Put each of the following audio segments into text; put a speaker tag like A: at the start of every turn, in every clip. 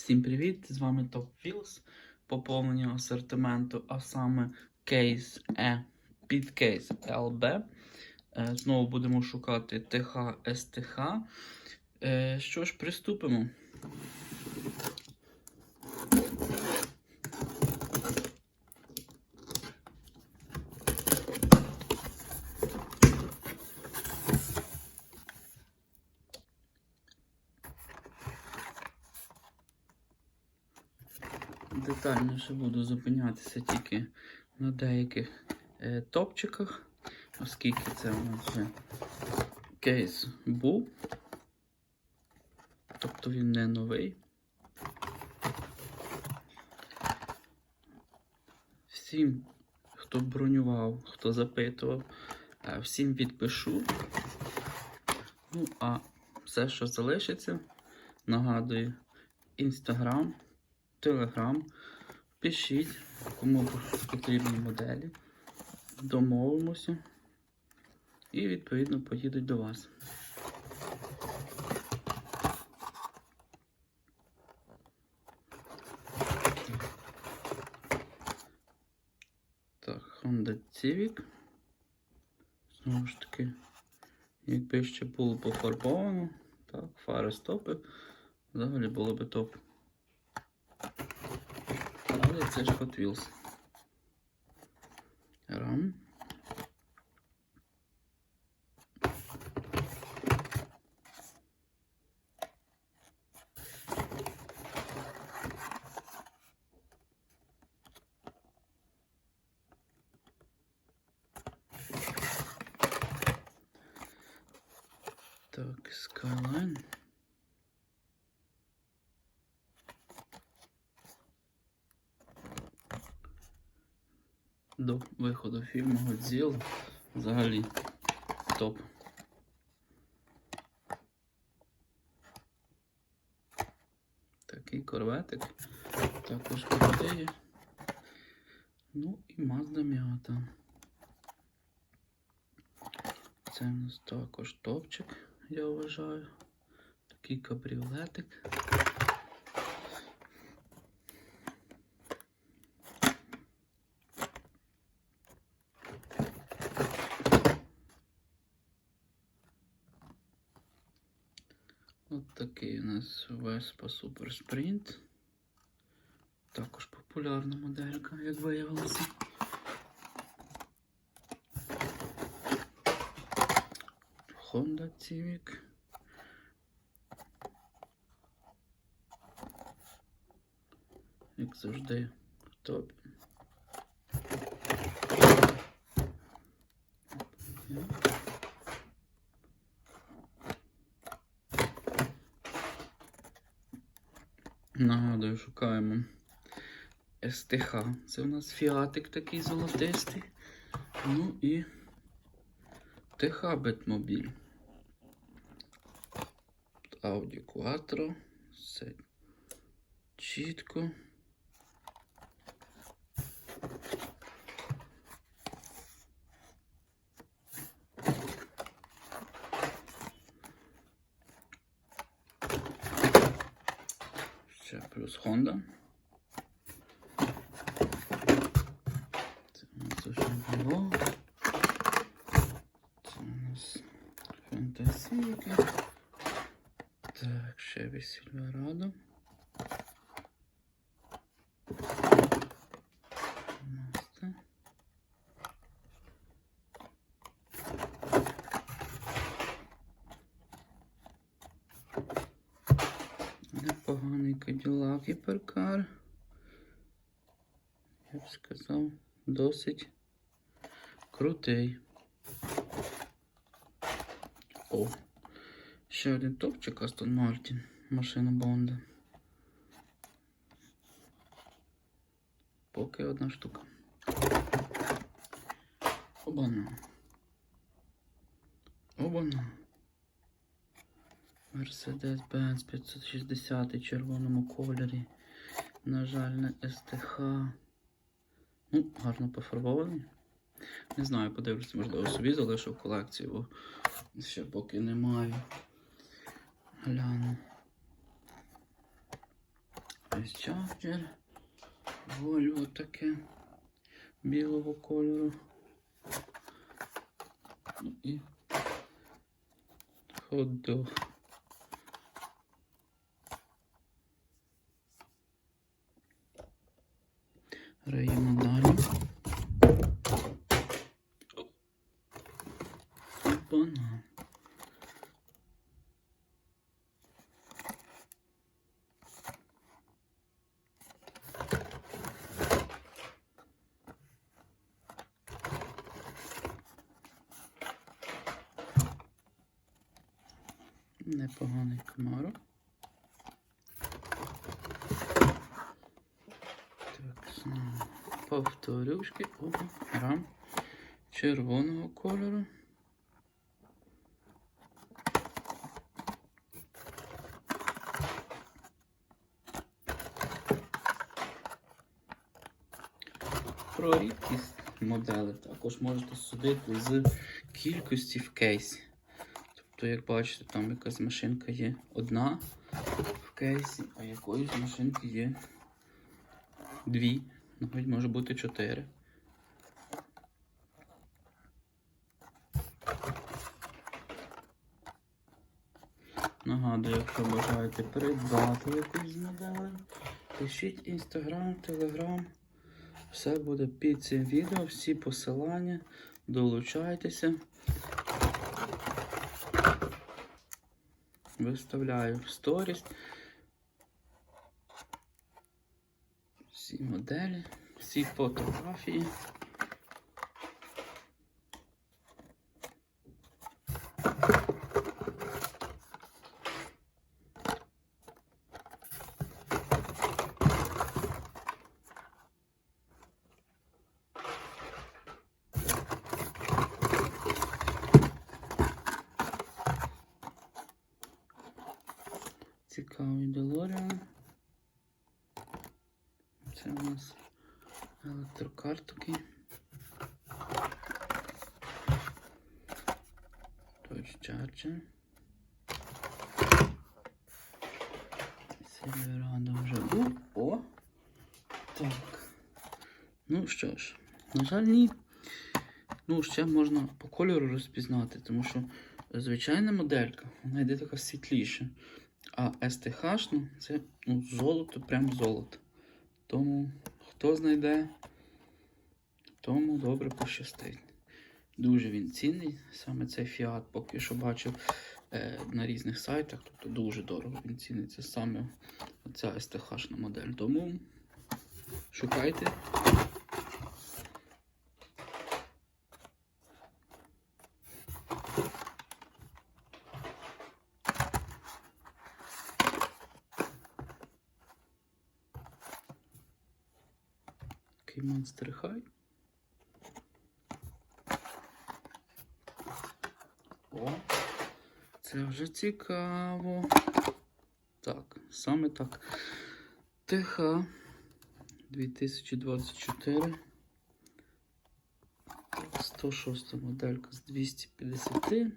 A: Всім привіт! З вами Top Feels. Поповнення асортименту, а саме кейс E під кейс LB. Е, Знову будемо шукати ТХ СТХ. Е, Що ж, приступимо. Детальніше буду зупинятися тільки на деяких е, топчиках, оскільки це у нас вже кейс був. Тобто він не новий. Всім, хто бронював, хто запитував, е, всім відпишу. Ну, а все, що залишиться, нагадую, інстаграм. Телеграм. Пишіть, кому потрібні моделі. Домовимося. І відповідно поїдуть до вас. Так, Honda Civic. Знову ж таки, якби ще було пофарбовано, так, фари стопи, взагалі було би топ. Це Hot Wheels. Рам. Так, Skyline. До виходу фільму Годзілла взагалі топ. Такий корветик. Також крутий. Ну і Mazda Miata. Це у нас також топчик, я вважаю. Такий кабріолетик. Такий у нас Vespa Super Sprint. Також популярна моделька, як виявилося. Honda Civic. Як завжди, в топі. Нагадую, шукаємо СТХ. Це у нас фіатик такий золотистий. Ну і ТХ Бетмобіль. Audi Quattro. Все чітко. Плюс Honda. Це у нас вже було. Це у нас фантазійка. Так, Chevy Silverado. Mazda. Непоганий Cadillac Hypercar. Я б сказав, досить крутий. О, ще один топчик Aston Martin. Машина Бонда. Поки одна штука. Обана. Обана. Mercedes-Benz 560 в червоному кольорі. На жаль, не СТХ. Ну, гарно пофарбований. Не знаю, подивлюся, можливо, собі залишу в колекцію, бо ще поки не маю. Гляну. Ось чарджер. Вольво таке білого кольору. Ну І хот-дог. Раємо далі. Опана. Непоганий комарок. Так, знову повторюшки. Опа, рам червоного кольору. Про рідкість модели також можете судити з кількості в кейсі. Тобто, як бачите, там якась машинка є одна в кейсі, а якоїсь машинки є дві, навіть може бути чотири. Нагадую, якщо бажаєте придбати якусь з пишіть інстаграм, телеграм. Все буде під цим відео, всі посилання. Долучайтеся. Виставляю в сторіс. Всі моделі, всі фотографії. Цікавий Делоріан. Це у нас електрокар такий. Dodge Charger. Сильверадо вже був. О! Так. Ну що ж, на жаль, ні. Ну, ще можна по кольору розпізнати, тому що звичайна моделька, вона йде така світліша. А СТХ ну, це ну, золото, прям золото. Тому хто знайде, тому добре пощастить. Дуже він цінний. Саме цей фіат поки що бачив е, на різних сайтах, тобто дуже дорого він ціниться саме ця СТХ модель. Тому шукайте. Такий Monster High. О, це вже цікаво. Так, саме так. ТХ 2024. 106 моделька з 250.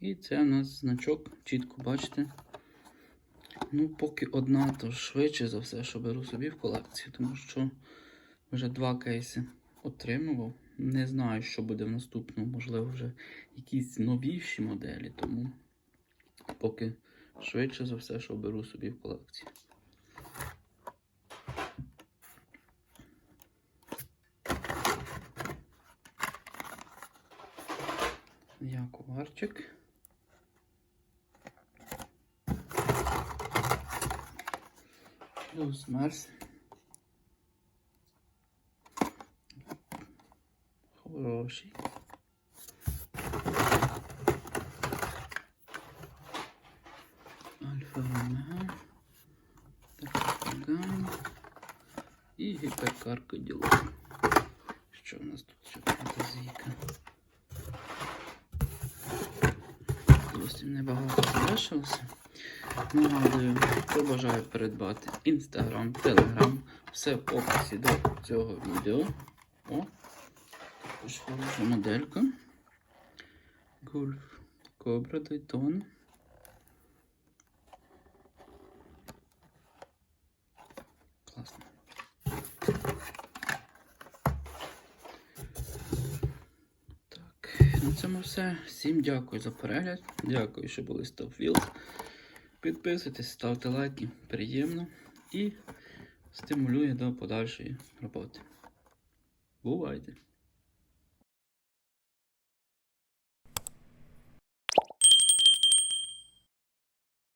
A: І це у нас значок, чітко бачите. Ну, поки одна, то швидше за все, що беру собі в колекцію, тому що вже два кейси отримував. Не знаю, що буде в наступному, можливо, вже якісь новіші моделі, тому поки швидше за все, що беру собі в колекцію. Якуварчик. Плюс Мерс. Хороший. Альфа Ромео. Таркаган. І гіперкар Каділок. Що в нас тут ще фантазійка? Зовсім небагато залишилося. Нагадую, хто бажає передбати інстаграм, телеграм, все в описі до цього відео. О, також моделька. Гольф Кобра Дайтон. класно. Так, на цьому все. Всім дякую за перегляд. Дякую, що були з Top. Підписуйтесь, ставте лайки, приємно і стимулює до подальшої роботи. Бувайте!